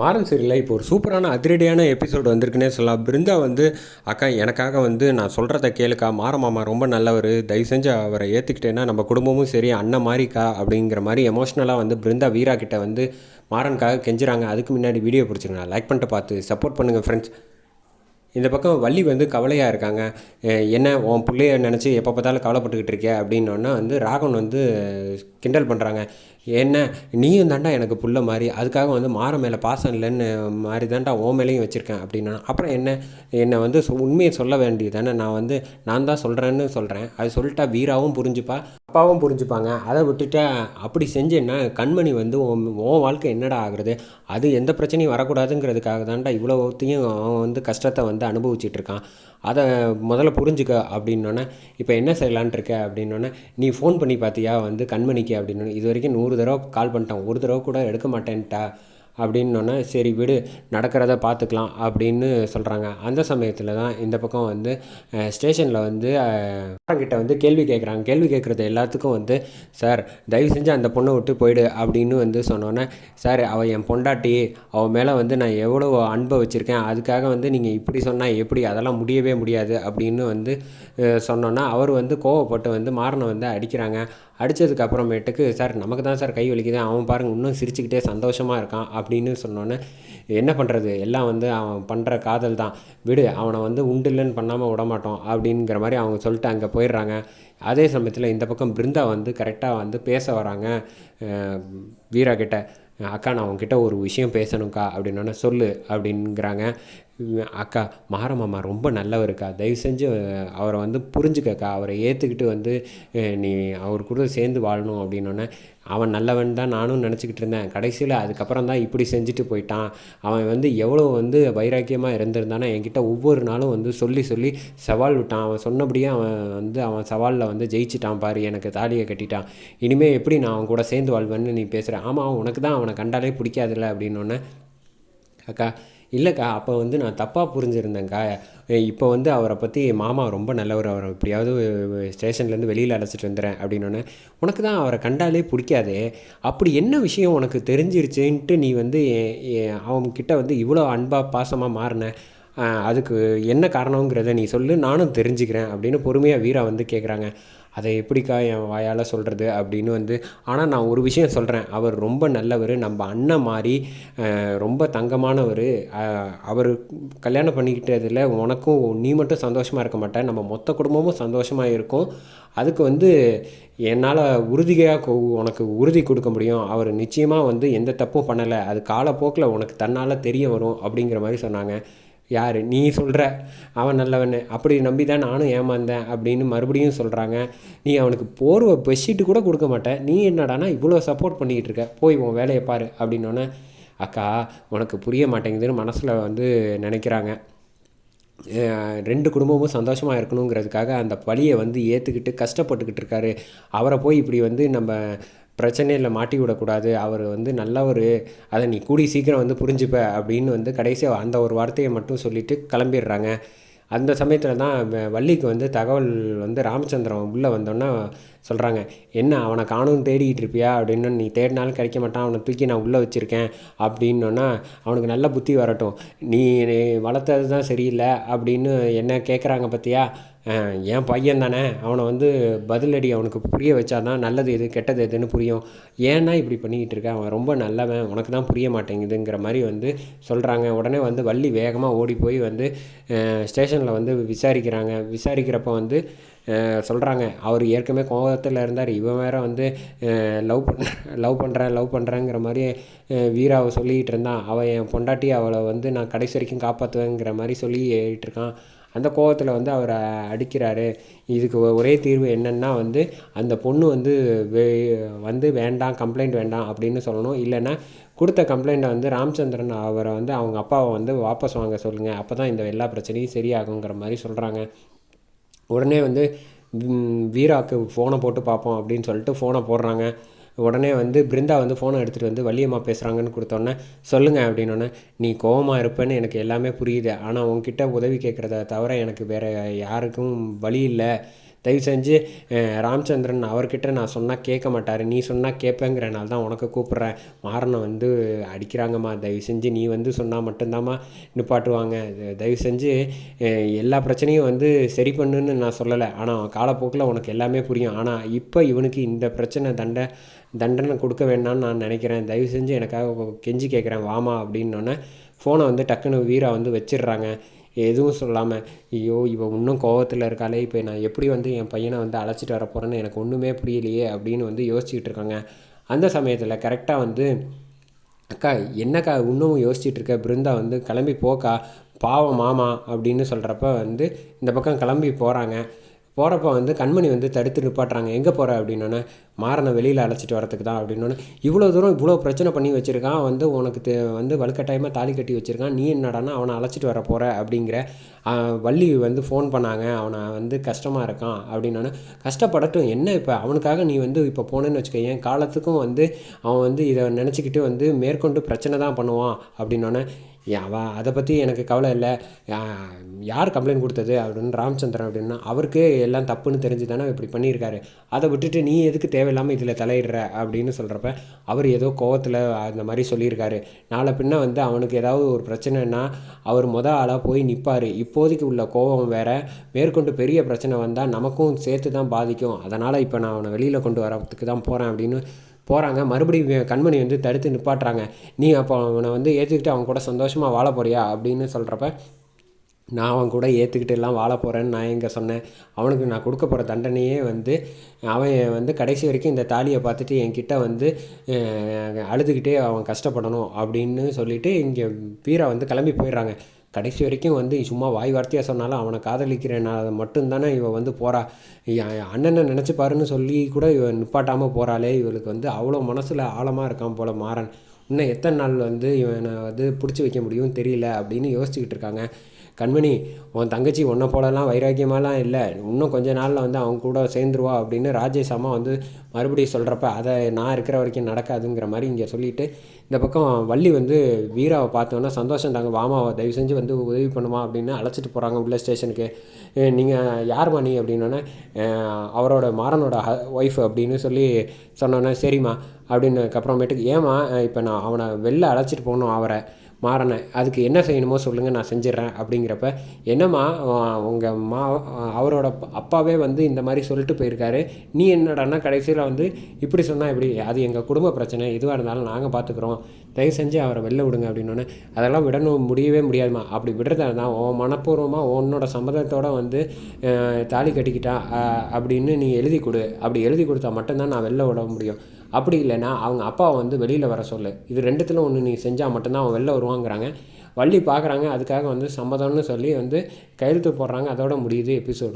மாறன் சரியில்லை இப்போ ஒரு சூப்பரான அதிரடியான எபிசோடு வந்திருக்குன்னே சொல்லலாம். பிருந்தா வந்து அக்கா எனக்காக வந்து நான் சொல்கிறத கேளுக்கா. மாற மாமா ரொம்ப நல்லவர். தயவு செஞ்சு அவரை ஏற்றுக்கிட்டேன்னா நம்ம குடும்பமும் சரி அண்ணன் மாதிரிக்கா அப்படிங்கிற மாதிரி எமோஷ்னலாக வந்து பிருந்தா வீரா கிட்ட வந்து மாறனுக்காக கெஞ்சுறாங்க. அதுக்கு முன்னாடி வீடியோ பிடிச்சிருங்க. லைக் பண்ணிட்டு பார்த்து சப்போர்ட் பண்ணுங்கள் ஃப்ரெண்ட்ஸ் இந்த பக்கம் வள்ளி வந்து கவலையாக இருக்காங்க. என்ன உன் பிள்ளைய நினச்சி எப்போ பார்த்தாலும் கவலைப்பட்டுக்கிட்டு இருக்கிய அப்படின்னோன்னா வந்து ராகவன் வந்து கிண்டல் பண்ணுறாங்க என்ன? நீயும் தாண்டா எனக்கு புள்ள மாதிரி. அதுக்காக வந்து மாற மேலே பாசம் இல்லைன்னு மாதிரி தாண்டா ஓ மேலேயும் வச்சுருக்கேன் அப்படின்னா. அப்புறம் என்ன? என்னை வந்து சொ- உண்மையை சொல்ல வேண்டியது தானே. நான் வந்து நான் தான் சொல்கிறேன்னு சொல்கிறேன் அது சொல்லிட்டா வீராவும் புரிஞ்சுப்பா. அப்பாவும் புரிஞ்சுப்பாங்க. அதை விட்டுட்டு அப்படி செஞ்சேன்னா கண்மணி வந்து உன் உன் வாழ்க்கை என்னடா ஆகுறது? அது எந்த பிரச்சனையும் வரக்கூடாதுங்கிறதுக்காக தான்டா இவ்வளோத்தையும் அவன் வந்து கஷ்டத்தை வந்து அனுபவிச்சுட்டு இருக்கான். அதை முதல்ல புரிஞ்சுக்க அப்படின்னோடனே இப்போ என்ன செய்யலான்ட்டு இருக்க? அப்படின்னோடனே நீ ஃபோன் பண்ணி பார்த்தியா வந்து கண்மணிக்கு? அப்படின்னு இது வரைக்கும் நூறு தடவை கால் பண்ணிட்டான். ஒரு தடவை கூட எடுக்க மாட்டேன்ட்டா. அப்படின்னோன்னே சரி விடு நடக்கிறத பார்த்துக்கலாம் அப்படின்னு சொல்கிறாங்க அந்த சமயத்தில் தான் இந்த பக்கம் வந்து ஸ்டேஷனில் வந்து கிட்ட வந்து கேள்வி கேட்குறாங்க கேள்வி கேட்குறது எல்லாத்துக்கும் வந்து சார் தயவு செஞ்சு அந்த பொண்ணை விட்டு போயிடு அப்படின்னு வந்து சொன்னோன்னே சார் அவள் என் பொண்டாட்டி அவள் மேலே வந்து நான் எவ்வளோ அன்பை வச்சுருக்கேன் அதுக்காக வந்து நீங்கள் இப்படி சொன்னால் எப்படி அதெல்லாம் முடியவே முடியாது அப்படின்னு வந்து அஹ், சொன்னோன்னா அவர் வந்து கோவப்பட்டு வந்து மாறனை வந்து அடிக்கிறாங்க. அடித்ததுக்கு அப்புறமேட்டுக்கு சார் நமக்கு தான் சார் கை வலிக்குது. அவன் பாருங்க இன்னும் சிரிச்சுக்கிட்டே சந்தோஷமாக இருக்கான். அப்படின்னு சொன்னோன்னே என்ன பண்ணுறது எல்லாம் வந்து அவன் பண்ணுற காதல் தான். விடு அவனை வந்து உண்டு இல்லைன்னு பண்ணாமல் விடமாட்டோம். அப்படிங்கிற மாதிரி அவங்க சொல்லிட்டு அங்கே போயிடுறாங்க. அதே சமயத்தில் இந்த பக்கம் பிருந்தா வந்து கரெக்டாக வந்து பேச வராங்க வீரா கிட்ட. அக்கா நான் உங்ககிட்ட ஒரு விஷயம் பேசணும்க்கா அப்படின்னோடனே சொல்லு அப்படிங்கிறாங்க. அக்கா மாற மாமா ரொம்ப நல்லவருக்கா? தயவு செஞ்சு அவரை வந்து புரிஞ்சுக்கக்கா. அவரை ஏற்றுக்கிட்டு வந்து நீ அவர் கூட சேர்ந்து வாழணும் அப்படின்னோடனே அவன் நல்லவன் தான் நானும் நினச்சிக்கிட்டு இருந்தேன். கடைசியில் அதுக்கப்புறம் தான் இப்படி செஞ்சுட்டு போயிட்டான். அவன் வந்து எவ்வளோ வந்து வைராக்கியமாக இருந்திருந்தானா என்கிட்ட ஒவ்வொரு நாளும் வந்து சொல்லி சொல்லி சவால் விட்டான். அவன் சொன்னபடியே அவன் வந்து அவன் சவாலில் வந்து ஜெயிச்சிட்டான் பாரு எனக்கு தாலியை கட்டிட்டான். இனிமேல் எப்படி நான் அவன் கூட சேர்ந்து வாழ்வேன்னு நீ பேசுகிற ஆமாம் உனக்கு தான் அவனை கண்டாலே பிடிக்காதுல்ல அப்படின்னோடனே அக்கா இல்லைக்கா அப்போ வந்து நான் தப்பாக புரிஞ்சுருந்தேங்க்கா இப்போ வந்து அவரை பற்றி மாமா ரொம்ப நல்லவர் அவரை எப்படியாவது ஸ்டேஷன்லேருந்து வெளியில் அழைச்சிட்டு வந்துடுறேன் அப்படின்னோடனே உனக்கு தான் அவரை கண்டாலே பிடிக்காதே. அப்படி என்ன விஷயம் உனக்கு தெரிஞ்சிருச்சுன்ட்டு நீ வந்து அவங்கக்கிட்ட வந்து இவ்வளோ அன்பாக பாசமாக மாறின? அதுக்கு என்ன காரணங்கிறத நீ சொல்லு நானும் தெரிஞ்சுக்கிறேன் அப்படின்னு பொறுமையாக வீரா வந்து கேட்குறாங்க அதை எப்படிக்கா என் வாயால் சொல்கிறது அப்படின்னு வந்து ஆனால் நான் ஒரு விஷயம் சொல்கிறேன் அவர் ரொம்ப நல்லவர் நம்ம அண்ணன் மாதிரி ரொம்ப தங்கமானவர். அவர் கல்யாணம் பண்ணிக்கிட்டதில் உனக்கும் நீ மட்டும் சந்தோஷமாக இருக்க மாட்டேன். நம்ம மொத்த குடும்பமும் சந்தோஷமாக இருக்கும். அதுக்கு வந்து என்னால் உறுதியாக உனக்கு உறுதி கொடுக்க முடியும். அவர் நிச்சயமாக வந்து எந்த தப்பும் பண்ணலை. அது காலப்போக்கில் உனக்கு தன்னால் தெரிய வரும் அப்படிங்கிற மாதிரி சொன்னாங்க. யார்? நீ சொல்கிற அவன் நல்லவன். அப்படி நம்பி தான் நானும் ஏமாந்தேன் அப்படின்னு மறுபடியும் சொல்கிறாங்க நீ அவனுக்கு போர்வை பெட்ஷீட்டு கூட கொடுக்க மாட்டேன் நீ என்னடானா இவ்வளோ சப்போர்ட் பண்ணிக்கிட்டு இருக்க. போய் உன் வேலையை பாரு அப்படின்னோடனே அக்கா உனக்கு புரிய மாட்டேங்குதுன்னு மனசில் வந்து நினைக்கிறாங்க. ரெண்டு குடும்பமும் சந்தோஷமாக இருக்கணுங்கிறதுக்காக அந்த பழியை வந்து ஏற்றுக்கிட்டு கஷ்டப்பட்டுக்கிட்டு இருக்காரு. அவரை போய் இப்படி வந்து நம்ம பிரச்சனையில் மாட்டி விடக்கூடாது. அவர் வந்து நல்லவர். அதை நீ கூடி சீக்கிரம் வந்து புரிஞ்சுப்ப அப்படின்னு வந்து கடைசியாக அந்த ஒரு வார்த்தையை மட்டும் சொல்லிவிட்டு கிளம்பிடுறாங்க. அந்த சமயத்தில் தான் வள்ளிக்கு வந்து தகவல் வந்து ராமச்சந்திரன் உள்ளே வந்தோன்னா சொல்கிறாங்க என்ன அவனை காணும் தேடிக்கிட்டு இருப்பியா? அப்படின்னு நீ தேடினாலும் கிடைக்க மாட்டான். அவனை தூக்கி நான் உள்ளே வச்சுருக்கேன். அப்படின்னோன்னா அவனுக்கு நல்ல புத்தி வரட்டும். நீ வளர்த்தது தான் சரியில்லை. அப்படின்னு என்ன கேட்குறாங்க பார்த்தியா என் பையன் தானே. அவனை வந்து பதிலடி அவனுக்கு புரிய வச்சாதான் நல்லது எது கெட்டது எதுன்னு புரியும். ஏன்னா இப்படி பண்ணிக்கிட்டு இருக்கேன். அவன் ரொம்ப நல்லவன். உனக்கு தான் புரிய மாட்டேங்குதுங்கிற மாதிரி வந்து சொல்கிறாங்க உடனே வந்து வள்ளி வேகமாக ஓடி போய் வந்து ஸ்டேஷனில் வந்து விசாரிக்கிறாங்க. விசாரிக்கிறப்ப வந்து சொல்கிறாங்க அவர் ஏற்கனவே கோபத்தில் இருந்தார். இவன் வேற வந்து லவ் பண்ண லவ் பண்ணுறேன் லவ் பண்ணுறேங்கிற மாதிரி வீராவை சொல்லிக்கிட்டு இருந்தான். அவன் என் பொண்டாட்டி அவளை வந்து நான் கடைசி வரைக்கும் காப்பாற்றுவேங்கிற மாதிரி சொல்லிட்டு இருக்கான். அந்த கோவத்தில் வந்து அவரை அடிக்கிறாரு. இதுக்கு ஒரே தீர்வு என்னென்னா வந்து அந்த பொண்ணு வந்து வே வந்து வேண்டாம் கம்ப்ளைண்ட் வேண்டாம் அப்படின்னு சொல்லணும். இல்லைன்னா கொடுத்த கம்ப்ளைண்ட்டை வந்து ராமச்சந்திரன் அவரை வந்து அவங்க அப்பாவை வந்து வாபஸ் வாங்க சொல்லுங்கள் அப்போ தான் இந்த எல்லா பிரச்சனையும் சரியாகுங்கிற மாதிரி சொல்கிறாங்க உடனே வந்து வீராவுக்கு ஃபோனை போட்டு பார்ப்போம் அப்படின்னு சொல்லிட்டு ஃபோனை போடுறாங்க. உடனே வந்து பிருந்தா வந்து ஃபோனை எடுத்துகிட்டு வந்து வள்ளியம்மா பேசுகிறாங்கன்னு கொடுத்தோன்னே சொல்லுங்கள் அப்படின்னோடனே நீ கோவமாக இருப்பேன்னு எனக்கு எல்லாமே புரியுது. ஆனால் உங்ககிட்ட உதவி கேட்குறத தவிர எனக்கு வேறு யாருக்கும் வழி இல்லை. தயவு செஞ்சு ராமச்சந்திரன் அவர்கிட்ட நான் சொன்னால் கேட்க மாட்டார். நீ சொன்னால் கேட்பேங்கிறனால தான் உனக்கு கூப்பிட்றேன். மாறனை வந்து அடிக்கிறாங்கம்மா. தயவு செஞ்சு நீ வந்து சொன்னால் மட்டும்தாம்மா நிப்பாட்டுவாங்க. தயவு செஞ்சு எல்லா பிரச்சனையும் வந்து சரி பண்ணுன்னு நான் சொல்லலை. ஆனால் காலப்போக்கில் உனக்கு எல்லாமே புரியும். ஆனால் இப்போ இவனுக்கு இந்த பிரச்சனை தண்டை தண்டனை கொடுக்க வேண்டாம்னு நான் நினைக்கிறேன். தயவு செஞ்சு எனக்காக கெஞ்சி கேட்குறேன். வாமா அப்படின்னோடனே ஃபோனை வந்து டக்குன்னு வீரா வந்து வச்சிடுறாங்க. எதுவும் சொல்லாமல் ஐயோ இவள் இன்னும் கோவத்தில் இருக்காளே இப்போ நான் எப்படி வந்து என் பையனை வந்து அழைச்சிட்டு வர போகிறேன்னு எனக்கு ஒன்றுமே புரியலையே அப்படின்னு வந்து யோசிச்சுட்டு இருக்காங்க. அந்த சமயத்தில் கரெக்டாக வந்து அக்கா என்னக்கா இன்னும் யோசிச்சுட்டு இருக்க? பிருந்தா வந்து கிளம்பி போக்கா பாவம் மாமா அப்படின்னு சொல்கிறப்ப வந்து இந்த பக்கம் கிளம்பி போகிறாங்க போகிறப்ப வந்து கண்மணி வந்து தடுத்து நிப்பாட்டுறாங்க. எங்கே போகிற அப்படின்னோடனே மாறனை வெளியில் அழைச்சிட்டு வரத்துக்கு தான். அப்படின்னோடனே இவ்வளோ தூரம் இவ்வளோ பிரச்சனை பண்ணி வச்சுருக்கான். வந்து உனக்கு தே வந்து வலுக்கட்டாயமாக தாலி கட்டி வச்சுருக்கான். நீ என்னடான்னா அவனை அழைச்சிட்டு வர போகிற அப்படிங்கிற வள்ளி வந்து ஃபோன் பண்ணாங்க. அவனை வந்து கஷ்டமாக இருக்கான். அப்படின்னோடனே கஷ்டப்படட்டும். என்ன இப்போ? அவனுக்காக நீ வந்து இப்போ போனேன்னு வச்சுக்க என் காலத்துக்கும் வந்து அவன் வந்து இதை நினச்சிக்கிட்டு வந்து மேற்கொண்டு பிரச்சனை தான் பண்ணுவான். அப்படின்னோடனே அவன் அதை பற்றி எனக்கு கவலை இல்லை. யார் கம்ப்ளைண்ட் கொடுத்தது? அப்படின்னு ராமச்சந்திரன் அப்படின்னா அவருக்கு எல்லாம் தப்புன்னு தெரிஞ்சு தானே இப்படி பண்ணியிருக்காரு. அதை விட்டுட்டு நீ எதுக்கு தேவையில்லாமல் இதில் தலையிடுற? அப்படின்னு சொல்கிறப்ப அவர் ஏதோ கோவத்தில் அந்த மாதிரி சொல்லியிருக்காரு. நாளை பின்ன வந்து அவனுக்கு ஏதாவது ஒரு பிரச்சனைனா அவர் மொத ஆளாக போய் நிற்பார் இப்போதைக்கு உள்ள கோபம் வேறு. மேற்கொண்டு பெரிய பிரச்சனை வந்தால் நமக்கும் சேர்த்து தான் பாதிக்கும். அதனால் இப்போ நான் அவனை வெளியில் கொண்டு வரத்துக்கு தான் போகிறேன் அப்படின்னு போகிறாங்க மறுபடியும் கண்மணி வந்து தடுத்து நிப்பாட்டுறாங்க. நீ அப்போ அவனை வந்து ஏற்றுக்கிட்டு அவன் கூட சந்தோஷமாக வாழ போறியா? அப்படின்னு சொல்கிறப்ப நான் அவன் கூட ஏற்றுக்கிட்டு எல்லாம் வாழ போகிறேன்னு நான் எங்கே சொன்னேன். அவனுக்கு நான் கொடுக்க போகிற தண்டனையே வந்து அவன் வந்து கடைசி வரைக்கும் இந்த தாலியை பார்த்துட்டு என்கிட்ட வந்து அழுதுகிட்டே அவன் கஷ்டப்படணும். அப்படின்னு சொல்லிவிட்டு இங்கே வீரா வந்து கிளம்பி போயிடுறாங்க. கடைசி வரைக்கும் வந்து சும்மா வாய் வார்த்தையாக சொன்னாலும் அவனை காதலிக்கிறேன் மட்டும்தானே இவன் வந்து போகிறா அண்ணனை நினச்சி பாருன்னு சொல்லி கூட இவன் நிப்பாட்டாமல் போகிறாளே இவளுக்கு வந்து அவ்வளோ மனசில் ஆழமாக இருக்கான் போல் மாறன். இன்னும் எத்தனை நாள் வந்து இவனை வந்து பிடிச்சி வைக்க முடியும்னு தெரியல அப்படின்னு யோசிச்சுக்கிட்டு இருக்காங்க. கண்மணி உன் தங்கச்சி உன்னை போலலாம் வைராக்கியமாலாம் இல்லை. இன்னும் கொஞ்ச நாளில் வந்து அவங்க கூட சேர்ந்துருவா அப்படின்னு ராஜேஷ் அம்மா வந்து மறுபடியும் சொல்கிறப்ப அதை நான் இருக்கிற வரைக்கும் நடக்காதுங்கிற மாதிரி இங்கே சொல்லிட்டு இந்த பக்கம் வள்ளி வந்து வீராவை பார்த்தோன்னா சந்தோஷம் தாங்க. வாமாவை தயவு செஞ்சு வந்து உதவி பண்ணுமா அப்படின்னு அழைச்சிட்டு போகிறாங்க உள்ள ஸ்டேஷனுக்கு. நீங்கள் யார் மணி அப்படின்னோடனே அவரோட மாறனோட ஒய்ஃப் அப்படின்னு சொல்லி சொன்னோன்னே சரிம்மா அப்படின்னுக்கப்புறமேட்டுக்கு ஏம்மா இப்போ நான் அவனை வெளில அழைச்சிட்டு போகணும் அவரை. மாறனை அதுக்கு என்ன செய்யணுமோ சொல்லுங்கள் நான் செஞ்சிடறேன் அப்படிங்கிறப்ப என்னம்மா உங்கள் மா அவரோட அப்பாவே வந்து இந்த மாதிரி சொல்லிட்டு போயிருக்காரு. நீ என்னடான்னா கடைசியில் வந்து இப்படி சொன்னால் இப்படி அது எங்கள் குடும்ப பிரச்சனை எதுவாக இருந்தாலும் நாங்கள் பார்த்துக்குறோம் தயவு செஞ்சு அவரை வெளில விடுங்க அப்படின்னோடனே அதெல்லாம் விடணும் முடியவே முடியாதும்மா. அப்படி விடுறதா இருந்தால் உன் மனப்பூர்வமாக உன்னோட சம்மதத்தோட வந்து தாலி கட்டிக்கிட்டா அப்படின்னு நீ எழுதி கொடு. அப்படி எழுதி கொடுத்தா மட்டும்தான் நான் வெளில விட முடியும். அப்படி இல்லைன்னா அவங்க அப்பாவை வந்து வெளியில் வர சொல்லு. இது ரெண்டுத்தில் ஒன்று நீ செஞ்சால் மட்டும்தான் அவன் வெளில வருவாங்கிறாங்க. வள்ளி பார்க்குறாங்க அதுக்காக வந்து சம்மதம்னு சொல்லி வந்து கையெழுத்து போடுறாங்க. அதோட முடியுது எபிசோடு.